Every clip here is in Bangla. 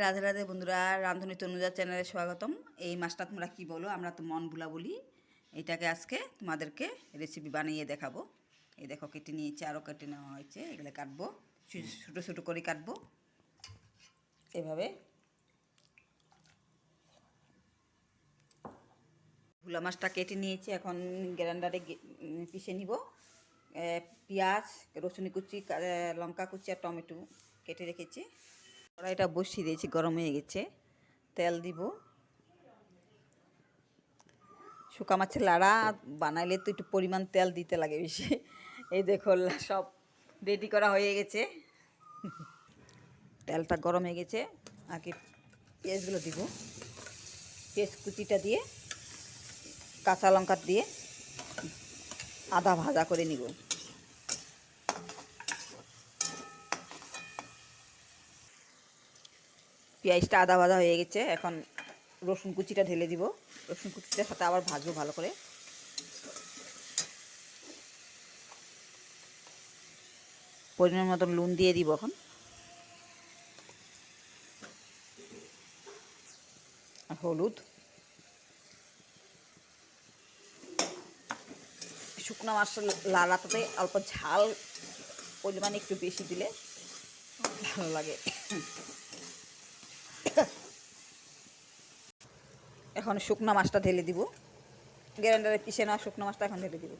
রাধে রাধে বন্ধুরা, রাঁধুনি তনুজা চ্যানেলে স্বাগতম। এই মাছটা তোমরা কি বলো? আমরা তো মন বুলা বলি। এটাকে আজকে তোমাদেরকে রেসিপি বানিয়ে দেখাবো। এই দেখো, কেটে নিয়েছে আরও কেটে নেওয়া হয়েছে। এগুলো কাটবো ছোটো ছোটো করে কাটবো। এভাবে। ভুলা মাছটা কেটে নিয়েছি, এখন গ্রাইন্ডারে পিষে নিব। পেঁয়াজ, রসুন কুচি লঙ্কা কুচি আর টমেটো কেটে রেখেছি। কড়াইটা বসিয়ে দিয়েছি, গরম হয়ে গেছে। তেল দিব। শুকা মাছের লাড়া বানাইলে তো একটু পরিমাণ তেল দিতে লাগে বেশি। এই দেখো, সব রেডি করা হয়ে গেছে। তেলটা গরম হয়ে গেছে। আগে পেঁয়াজগুলো দিব। পেঁয়াজ কুচিটা দিয়ে, কাঁচা লঙ্কা দিয়ে আদা ভাজা করে নিব। পেঁয়াজটা আদা ভাজা হয়ে গেছে, এখন রসুন কুচিটা ঢেলে দিব। রসুন কুচিটার সাথে আবার ভাজবো ভালো করে। পরিমাণ মতন নুন দিয়ে দিব এখন। হলুদ। শুকনো মাছের লাড়াটাতে অল্প ঝাল পরিমাণ একটু বেশি দিলে ভালো লাগে। এখন শুকনো মাছটা ঢেলে দিব। গ্রাইন্ডারে পিষে নেওয়া শুকনো মাছটা এখন ঢেলে দিব।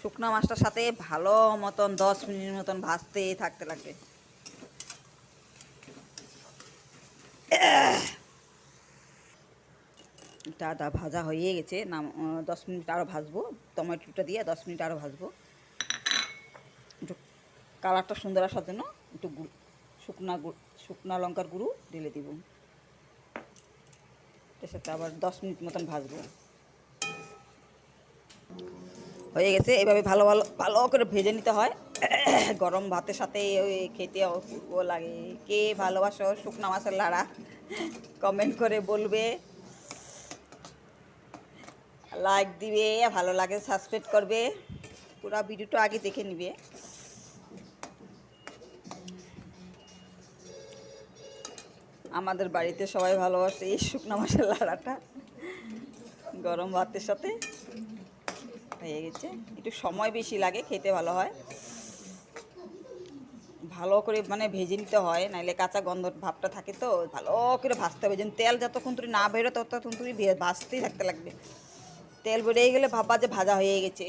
শুকনো মাছটার সাথে ভালো মতন দশ মিনিট মতন ভাজতে থাকতে লাগবে। আদা ভাজা হয়ে গেছে। নাম দশ মিনিট আরও ভাজবো। টমেটোটা দিয়ে দশ মিনিট আরও ভাজবো। একটু কালারটা সুন্দর আসার জন্য একটু গুড়, শুকনা গুড়, শুকনা লঙ্কার গুঁড়ো ঢেলে দিব। সাথে আবার দশ মিনিট মতন ভাজবো। হয়ে গেছে, এভাবে ভালো ভালো ভালো করে ভেজে নিতে হয়। গরম ভাতের সাথে ওই খেতে অপূর্ব লাগে। কে ভালোবাসো শুকনা মাছের লাড়া কমেন্ট করে বলবে। লাইক দিবে, ভালো লাগে সাবস্ক্রাইব করবে। পুরো ভিডিওটা আগে দেখে নিবে। আমাদের বাড়িতে সবাই ভালোবাসে এই শুকনো মাছের লাড়াটা। গরম ভাতের সাথে হয়ে গেছে। একটু সময় বেশি লাগে, খেতে ভালো হয়। ভালো করে মানে ভেজে নিতে হয়, নাইলে কাঁচা গন্ধ ভাবটা থাকে তো, ভালো করে ভাজতে হবে। যেন তেল যতক্ষণ তুমি না বেরো ততক্ষণ তুমি ভাজতেই থাকতে লাগবে। তেল বেরিয়ে গেলে ভাববা যে ভাজা হয়ে গেছে।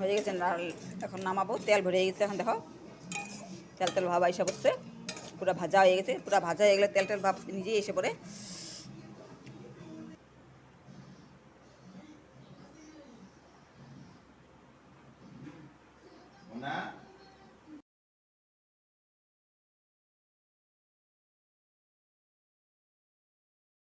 হয়ে গেছে এখন নামাবো, তেল ভরে গেছে। এখন দেখো। তেল তেল ভাব এসে পড়ছে। পুরো ভাজা হয়ে গেছে। পুরো ভাজা হয়ে গেলে তেল তেল ভাব নিজেই এসে পড়ে।